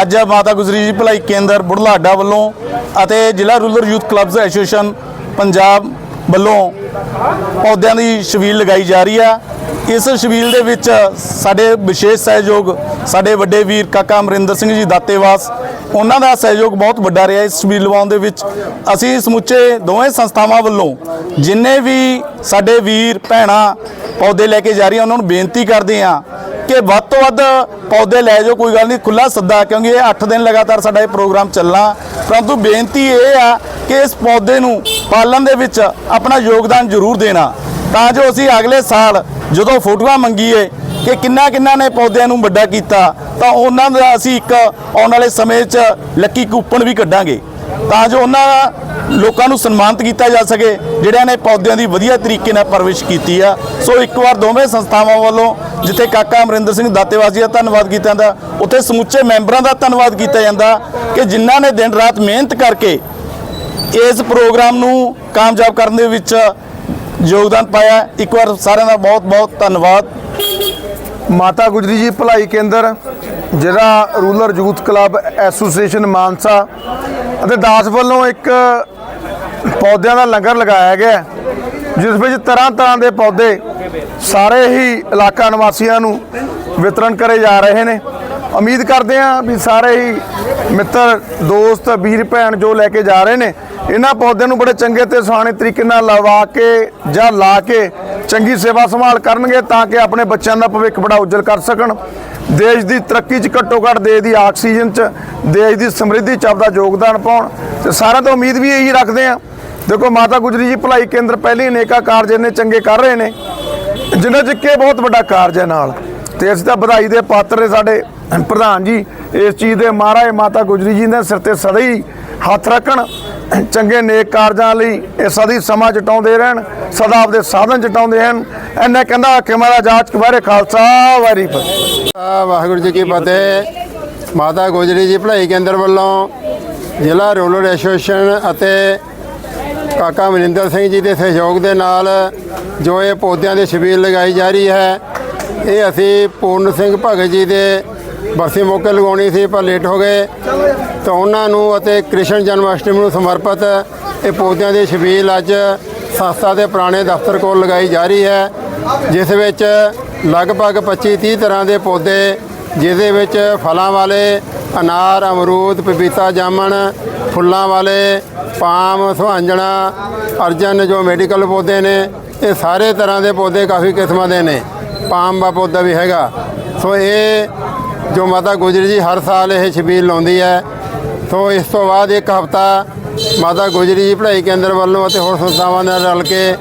ਅੱਜ ਮਾਤਾ ਗੁਜਰੀ ਜੀ ਭਲਾਈ ਕੇਂਦਰ ਬੁਢਲਾਡਾ ਵੱਲੋਂ ਅਤੇ ਜ਼ਿਲ੍ਹਾ rural youth clubs association Punjab ਵੱਲੋਂ ਪੌਦਿਆਂ ਦੀ ਛਬੀਲ ਲਗਾਈ ਜਾ ਰਹੀ ਆ। ਇਸ ਛਬੀਲ ਦੇ ਵਿੱਚ ਸਾਡੇ ਵਿਸ਼ੇਸ਼ ਸਹਿਯੋਗ ਸਾਡੇ ਵੱਡੇ ਵੀਰ ਕਾਕਾ ਅਮਰਿੰਦਰ ਸਿੰਘ ਜੀ ਦਾਤੇਵਾਸ, ਉਹਨਾਂ ਦਾ ਸਹਿਯੋਗ ਬਹੁਤ ਵੱਡਾ ਰਿਹਾ ਇਸ ਛਬੀਲ ਲਵਾਉਣ ਦੇ ਵਿੱਚ। ਅਸੀਂ ਸਮੁੱਚੇ ਦੋਵੇਂ ਸੰਸਥਾਵਾਂ ਵੱਲੋਂ ਜਿੰਨੇ ਵੀ ਸਾਡੇ ਵੀਰ, ਭੈਣਾਂ ਪੌਦੇ ਲੈ ਕੇ ਜਾ ਰਹੀਆਂ, ਉਹਨਾਂ ਨੂੰ ਬੇਨਤੀ ਕਰਦੇ ਹਾਂ ਕਿ ਵੱਧ ਤੋਂ ਵੱਧ ਪੌਦੇ ਲੈ ਜਾਓ, ਕੋਈ ਗੱਲ ਨਹੀਂ ਖੁੱਲਾ ਸੱਦਾ, ਕਿਉਂਕਿ ਇਹ 8 ਦਿਨ ਲਗਾਤਾਰ ਸਾਡਾ ਇਹ ਪ੍ਰੋਗਰਾਮ ਚੱਲਣਾ। ਪਰੰਤੂ ਬੇਨਤੀ ਇਹ ਆ ਕਿ ਇਸ ਪੌਦੇ ਨੂੰ ਪਾਲਣ ਦੇ ਵਿੱਚ ਆਪਣਾ ਯੋਗਦਾਨ ਜ਼ਰੂਰ ਦੇਣਾ, ਤਾਂ ਜੋ ਅਸੀਂ ਅਗਲੇ ਸਾਲ ਜਦੋਂ ਫੋਟੋਆਂ ਮੰਗੀਏ ਕਿ ਕਿੰਨਾ ਕਿੰਨਾ ਨੇ ਪੌਦਿਆਂ ਨੂੰ ਵੱਡਾ ਕੀਤਾ, ਤਾਂ ਉਹਨਾਂ ਦਾ ਅਸੀਂ ਇੱਕ ਆਉਣ ਵਾਲੇ ਸਮੇਂ 'ਚ ਲੱਕੀ ਕੂਪਨ ਵੀ ਕੱਢਾਂਗੇ। ਤਾਂ ਜੋ ਉਹਨਾਂ ਲੋਕਾਂ ਨੂੰ ਸਨਮਾਨਿਤ ਕੀਤਾ ਜਾ ਸਕੇ, ਜਿਹੜਿਆਂ ਨੇ ਪੌਦਿਆਂ ਦੀ ਵਧੀਆ ਤਰੀਕੇ ਨਾਲ ਪਰਵਰਿਸ਼ ਕੀਤੀ ਆ। ਸੋ ਇੱਕ ਵਾਰ ਦੋਵੇਂ ਸੰਸਥਾਵਾਂ ਵੱਲੋਂ, ਜਿੱਥੇ ਕਾਕਾ ਅਮਰਿੰਦਰ ਸਿੰਘ ਦਾਤੇਵਾਸ ਜੀ ਦਾ ਧੰਨਵਾਦ ਕੀਤਾ ਜਾਂਦਾ, ਉੱਥੇ ਸਮੁੱਚੇ ਮੈਂਬਰਾਂ ਦਾ ਧੰਨਵਾਦ ਕੀਤਾ ਜਾਂਦਾ ਕਿ ਜਿਨ੍ਹਾਂ ਨੇ ਦਿਨ ਰਾਤ ਮਿਹਨਤ ਕਰਕੇ ਇਸ ਪ੍ਰੋਗਰਾਮ ਨੂੰ ਕਾਮਯਾਬ ਕਰਨ ਦੇ ਵਿੱਚ ਯੋਗਦਾਨ ਪਾਇਆ। ਇੱਕ ਵਾਰ ਸਾਰਿਆਂ ਦਾ ਬਹੁਤ ਬਹੁਤ ਧੰਨਵਾਦ। ਮਾਤਾ ਗੁਜਰੀ ਜੀ, ਭਲਾਈ ਕੇਂਦਰ ਜਿਹੜਾ rural youth club association Mansa ਅਤੇ ਦਾਸ ਵੱਲੋਂ ਇੱਕ ਪੌਦਿਆਂ ਦਾ ਲੰਗਰ ਲਗਾਇਆ ਗਿਆ ਜਿਸ ਵਿੱਚ ਤਰ੍ਹਾਂ ਤਰ੍ਹਾਂ ਦੇ ਪੌਦੇ ਸਾਰੇ ਹੀ ਇਲਾਕਾ ਨਿਵਾਸੀਆਂ ਨੂੰ ਵਿਤਰਨ ਕਰੇ ਜਾ ਰਹੇ ਨੇ। ਉਮੀਦ ਕਰਦੇ ਹਾਂ ਵੀ ਸਾਰੇ ਹੀ ਮਿੱਤਰ, ਦੋਸਤ, ਵੀਰ, ਭੈਣ ਜੋ ਲੈ ਕੇ ਜਾ ਰਹੇ ਨੇ, ਇਹਨਾਂ ਪੌਦਿਆਂ ਨੂੰ ਬੜੇ ਚੰਗੇ ਤੇ ਸੁਹਾਣੇ ਤਰੀਕੇ ਨਾਲ ਲਵਾ ਕੇ ਜਾਂ ਲਾ ਕੇ ਚੰਗੀ ਸੇਵਾ ਸੰਭਾਲ ਕਰਨਗੇ ਤਾਂ ਕਿ ਆਪਣੇ ਬੱਚਿਆਂ ਦਾ ਭਵਿੱਖ ਬੜਾ ਉਜਲ ਕਰ ਸਕਣ। ਦੇਸ਼ ਦੀ ਤਰੱਕੀ 'ਚ ਘੱਟੋ ਘੱਟ ਦੇਸ਼ ਦੀ ਆਕਸੀਜਨ 'ਚ, ਦੇਸ਼ ਦੀ ਸਮਰਿੱਧੀ 'ਚ ਆਪਦਾ ਯੋਗਦਾਨ ਪਾਉਣ। ਤੇ ਸਾਰਿਆਂ ਤੋਂ ਉਮੀਦ ਵੀ ਇਹੀ ਰੱਖਦੇ ਆ ਦੇਖੋ, ਮਾਤਾ ਗੁਜਰੀ ਜੀ, ਭਲਾਈ ਕੇਂਦਰ ਪਹਿਲੇ ਅਨੇਕਾ ਕਾਰਜ ਇੰਨੇ ਚੰਗੇ ਕਰ ਰਹੇ ਨੇ। ਜਿਨ੍ਹਾਂ 'ਚ ਕਿ ਬਹੁਤ ਵੱਡਾ ਕਾਰਜ ਹੈ ਨਾਲ। ਤੇ ਅਸੀਂ ਤਾਂ ਵਧਾਈ ਦੇ ਪਾਤਰ ਨੇ ਸਾਡੇ ਪ੍ਰਧਾਨ ਜੀ। ਇਸ ਚੀਜ਼ ਦੇ ਮਹਾਰਾਜ ਮਾਤਾ ਗੁਜਰੀ ਜੀ ਦੇ ਸਿਰ ਤੇ ਸਦਾ ਹੀ ਹੱਥ ਰੱਖਣ। ਚੰਗੇ ਨੇਕ ਕਾਰਜਾਂ ਲਈ ਇਹ ਸਦੀ ਸਮਾਂ ਜਟਾਉਂਦੇ ਰਹਿਣ, ਸਦਾ ਆਪਦੇ ਸਾਧਨ ਜਟਾਉਂਦੇ ਹਨ ਐਨੇ ਕਹਿੰਦਾ ਕਿ ਮਹਾਰਾਜ ਜਾਚ ਕਵਾਰੇ ਖਾਲਸਾ ਵਾਰੀ ਫਤਿਹ। ਆ ਵਾਹਿਗੁਰੂ ਜੀ ਕੀ ਫਤਿਹ। ਮਾਤਾ ਗੋਜਰੀ ਜੀ ਭਲਾਈ ਕੇਂਦਰ ਵੱਲੋਂ ਜ਼ਿਲ੍ਹਾ ਰੋਲਰ ਐਸੋਸੀਏਸ਼ਨ ਅਤੇ ਕਾਕਾ ਮਨਿੰਦਰ ਸਿੰਘ ਜੀ ਦੇ ਸਹਿਯੋਗ ਦੇ ਨਾਲ ਜੋ ਇਹ ਪੌਦਿਆਂ ਦੀ ਛਬੀਲ ਲਗਾਈ ਜਾ ਰਹੀ ਹੈ, ਇਹ ਅਸੀਂ ਪੂਰਨ ਸਿੰਘ ਭਗਤ ਜੀ ਦੇ ਬਰਸੀ ਮੌਕੇ ਲਗਾਉਣੀ ਸੀ, ਪਰ ਲੇਟ ਹੋ ਗਏ। ਤਾਂ ਉਹਨਾਂ ਨੂੰ ਅਤੇ ਕ੍ਰਿਸ਼ਨ ਜਨਮ ਅਸ਼ਟਮੀ ਨੂੰ ਸਮਰਪਿਤ ਇਹ ਪੌਦਿਆਂ ਦੀ ਸ਼ਬੀਲ ਅੱਜ ਸੰਸਥਾ ਦੇ ਪੁਰਾਣੇ ਦਫ਼ਤਰ ਕੋਲ ਲਗਾਈ ਜਾ ਰਹੀ ਹੈ, ਜਿਸ ਵਿੱਚ ਲਗਭਗ 25-30 ਤਰ੍ਹਾਂ ਦੇ ਪੌਦੇ, ਜਿਹਦੇ ਵਿੱਚ ਫਲਾਂ ਵਾਲੇ ਅਨਾਰ, ਅਮਰੂਦ, ਪਪੀਤਾ, ਜਾਮਣ, ਫੁੱਲਾਂ ਵਾਲੇ ਪਾਮ, ਸੁਹਾਂਜਣਾ, ਅਰਜਨ, ਜੋ ਮੈਡੀਕਲ ਪੌਦੇ ਨੇ, ਇਹ ਸਾਰੇ ਤਰ੍ਹਾਂ ਦੇ ਪੌਦੇ ਕਾਫੀ ਕਿਸਮਾਂ ਦੇ ਨੇ। ਪਾਮ ਦਾ ਪੌਦਾ ਵੀ ਹੈਗਾ। ਸੋ ਇਹ ਜੋ ਮਾਤਾ ਗੁਜਰੀ ਜੀ ਹਰ ਸਾਲ ਇਹ ਛਬੀਲ ਲਾਉਂਦੀ ਹੈ। ਸੋ ਇਸ ਤੋਂ ਬਾਅਦ ਇੱਕ ਹਫਤਾ ਮਾਤਾ ਗੁਜਰੀ ਜੀ ਭਲਾਈ ਕੇਂਦਰ ਵੱਲੋਂ ਅਤੇ ਹੋਰ ਸੰਸਥਾਵਾਂ ਨਾਲ ਰਲ ਕੇ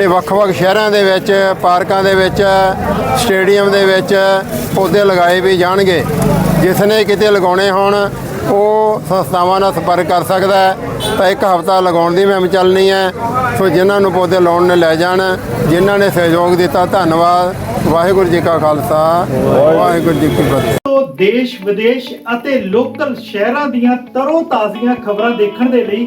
ਇਹ ਵੱਖ-ਵੱਖ ਸ਼ਹਿਰਾਂ ਦੇ ਵਿੱਚ, ਪਾਰਕਾਂ ਦੇ ਵਿੱਚ, ਸਟੇਡੀਅਮ ਦੇ ਵਿੱਚ ਪੌਦੇ ਲਗਾਏ ਵੀ ਜਾਣਗੇ। ਜਿਸ ਨੇ ਕਿਤੇ ਲਗਾਉਣੇ ਹੋਣ, ਉਹ ਸੰਸਥਾਵਾਂ ਨਾਲ ਸੰਪਰਕ ਕਰ ਸਕਦਾ ਹੈ। ਤਾਂ ਇੱਕ ਹਫਤਾ ਲਗਾਉਣ ਦੀ ਮੁਹਿੰਮ ਚੱਲਣੀ ਹੈ। ਸੋ ਜਿਨ੍ਹਾਂ ਨੂੰ ਪੌਦੇ ਲਾਉਣ ਨੇ ਲੈ ਜਾਣ, ਜਿਨ੍ਹਾਂ ਨੇ ਸਹਿਯੋਗ ਦਿੱਤਾ, ਧੰਨਵਾਦ। ਵਾਹਿਗੁਰੂ ਜੀ ਕਾ ਖਾਲਸਾ, ਵਾਹਿਗੁਰੂ ਜੀ ਕੀ ਫਤਿਹ। ਦੇਸ਼ ਵਿਦੇਸ਼ ਅਤੇ ਲੋਕਲ ਸ਼ਹਿਰਾਂ ਦੀਆਂ ਤਰੋ ਤਾਜ਼ੀਆਂ ਖਬਰਾਂ ਦੇਖਣ ਦੇ ਲਈ